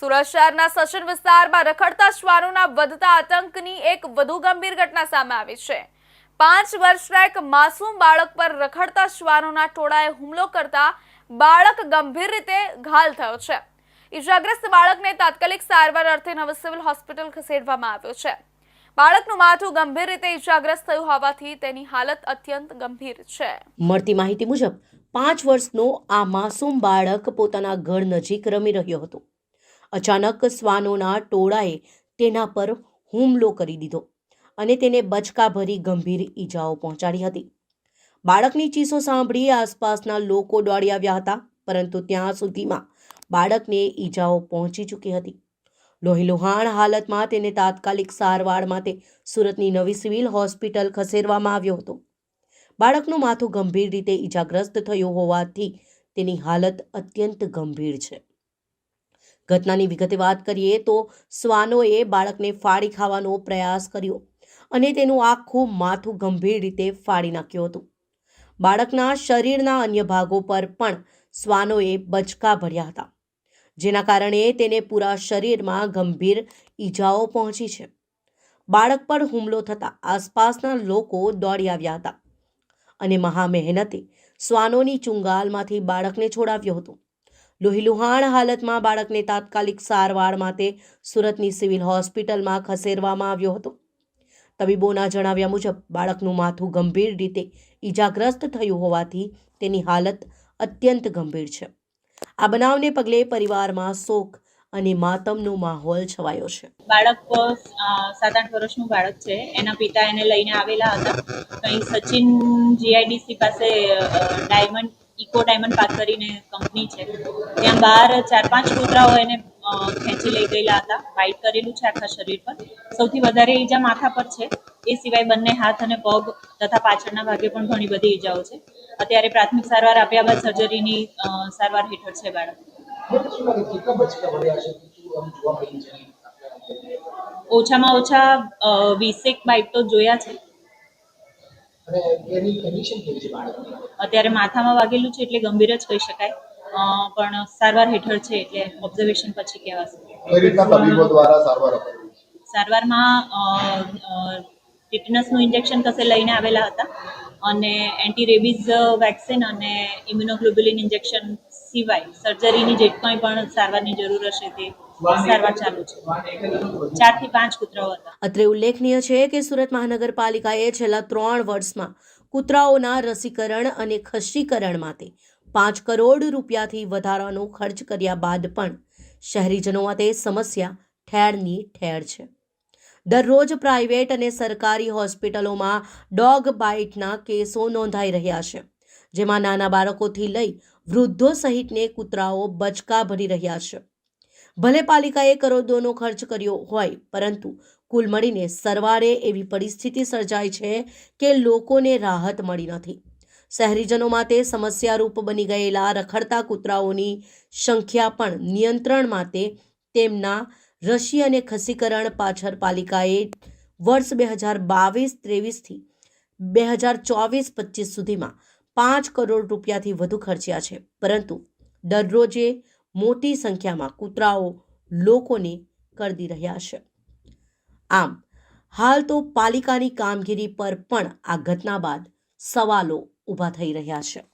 સુરત શહેરના સચિન વિસ્તારમાં રખડતા શ્વાનોના વધતા આતંકની એક વધુ ગંભીર ઘટના સામે આવી છે. પાંચ વર્ષના એક માસૂમ બાળક પર રખડતા શ્વાનોના ટોળાએ હુમલો કરતા બાળક ગંભીર રીતે ઘાયલ થયો છે. ઇજાગ્રસ્ત બાળકને તાત્કાલિક સારવાર અર્થે નવી સિવિલ હોસ્પિટલ ખસેડવામાં આવ્યો છે. બાળકનું માથું ગંભીર રીતે ઇજાગ્રસ્ત થયું હોવાથી તેની હાલત અત્યંત ગંભીર છે. મળતી માહિતી મુજબ, પાંચ વર્ષનો આ માસૂમ બાળક પોતાના ઘર નજીક રમી રહ્યો હતો. અચાનક શ્વાનોના ટોળાએ તેના પર હુમલો કરી દીધો અને તેને બચકા ભરી ગંભીર ઈજાઓ પહોંચાડી હતી. બાળકની ચીસો સાંભળી આસપાસના લોકો દોડી આવ્યા હતા, પરંતુ ત્યાં સુધીમાં બાળકને ઈજાઓ પહોંચી ચૂકી હતી. લોહીલુહાણ હાલતમાં તેને તાત્કાલિક સારવાર માટે સુરતની નવી સિવિલ હોસ્પિટલ ખસેડવામાં આવ્યો હતો. બાળકનું માથું ગંભીર રીતે ઈજાગ્રસ્ત થયું હોવાથી તેની હાલત અત્યંત ગંભીર છે. ઘટનાની વિગતે વાત કરીએ તો શ્વાનોએ બાળકને ફાડી ખાવાનો પ્રયાસ કર્યો અને તેનું આખું માથું ગંભીર રીતે ફાડી નાખ્યું હતું. બાળકના શરીરના અન્ય ભાગો પર પણ શ્વાનોએ બચકા ભર્યા હતા, જેના કારણે તેને પૂરા શરીરમાં ગંભીર ઈજાઓ પહોંચી છે. બાળક પર હુમલો થતાં આસપાસના લોકો દોડી આવ્યા હતા અને મહા મહેનતે શ્વાનોની ચુંગાલમાંથી બાળકને છોડાવ્યો હતો. લોહીલુહાણ હાલતમાં બાળકને તાત્કાલિક સારવાર માટે સુરતની સિવિલ હોસ્પિટલમાં ખસેડવામાં આવ્યો હતો. તબીબોના જણાવ્યા મુજબ, બાળકનું માથું ગંભીર રીતે ઈજાગ્રસ્ત થયું હોવાથી તેની હાલત અત્યંત ગંભીર છે. આ બનાવને પગલે પરિવારમાં શોક અને માતમનો માહોલ છવાયો છે. બાળક સાત આઠ વર્ષનું બાળક છે. એના પિતા એને લઈને આવેલા હતા. કંઈ સચિન જીઆઈડીસી પાસે ડાયમંડ ઇકો ડાયમંડ પાર્ક કરીને કંપની છે. ત્યાં બહાર ચાર પાંચ કૂતરાઓ એને ખેંચી લઈ ગયેલા હતા. વાઇટ કરેલું છે આખા શરીર પર. સૌથી વધારે ઈજા માથા પર છે. એ સિવાય બંને હાથ અને પગ તથા પાછળના ભાગે પણ ઘણી બધી ઈજાઓ છે. અત્યારે પ્રાથમિક સારવાર આપ્યા બાદ સર્જરીની સારવાર હેઠળ છે બાળક. ઓછામાં ઓછા વીસેક બાઇક તો જોયા છે. અને એની કન્ડિશન કેવી છે બાળકની? અત્યારે માથામાં વાગેલું છે એટલે ગંભીર જ કહી શકાય. પણ સારવાર હેઠળ છે એટલે ઓબ્ઝર્વેશન પછી કહેવાશે. કઈ રીતના તબીબો દ્વારા સારવાર અપાઈ સારવારમાં અ, ઇન્જેક્શન કસે લઈને આવેલા હતા અને એન્ટી રેબીઝ વેક્સિન અને ઇમ્યુનોગ્લોબ્યુલિન ઇન્જેક્શન સિવાય સર્જરીની જે કંઈ પણ સારવારની જરૂર હશે તે સારવાર ચાલુ છે. ચારથી પાંચ કૂતરાઓ હતા. અત્રે ઉલ્લેખનીય છે કે સુરત મહાનગરપાલિકાએ છેલ્લા ત્રણ વર્ષમાં કૂતરાઓના રસીકરણ અને ખસીકરણ માટે પાંચ કરોડ રૂપિયાથી વધારાનો ખર્ચ કર્યા બાદ પણ શહેરીજનો માટે સમસ્યા ઠેરની ઠેર છે. દરરોજ પ્રાઇવેટ અને સરકારી હોસ્પિટલોમાં ડોગ બાઇટના કેસો નોંધાઈ રહ્યા છે જેમાં નાના બાળકોથી લઈ વૃદ્ધો સહિતને કૂતરાઓ બચકા ભરી રહ્યા છે. ભલે પાલિકાએ કરોડોનો ખર્ચ કર્યો હોય, પરંતુ કુલ મળીને સરવારે એવી પરિસ્થિતિ સર્જાઈ છે કે લોકોને રાહત મળી નથી. શહેરીજનો માટે સમસ્યારૂપ બની ગયેલા રખડતા કૂતરાઓની સંખ્યા પણ નિયંત્રણ માટે તેમના રસી અને ખસીકરણ પાછળ પાલિકાએ વર્ષ બે હજાર બાવીસ ત્રેવીસથી બે હજાર ચોવીસ પચીસ સુધીમાં પાંચ કરોડ રૂપિયાથી વધુ ખર્ચ્યા છે. પરંતુ દરરોજે મોટી સંખ્યામાં કૂતરાઓ લોકોને કરડી રહ્યા છે. આમ, હાલ તો પાલિકાની કામગીરી પર પણ આ ઘટના બાદ સવાલો ઊભા થઈ રહ્યા છે.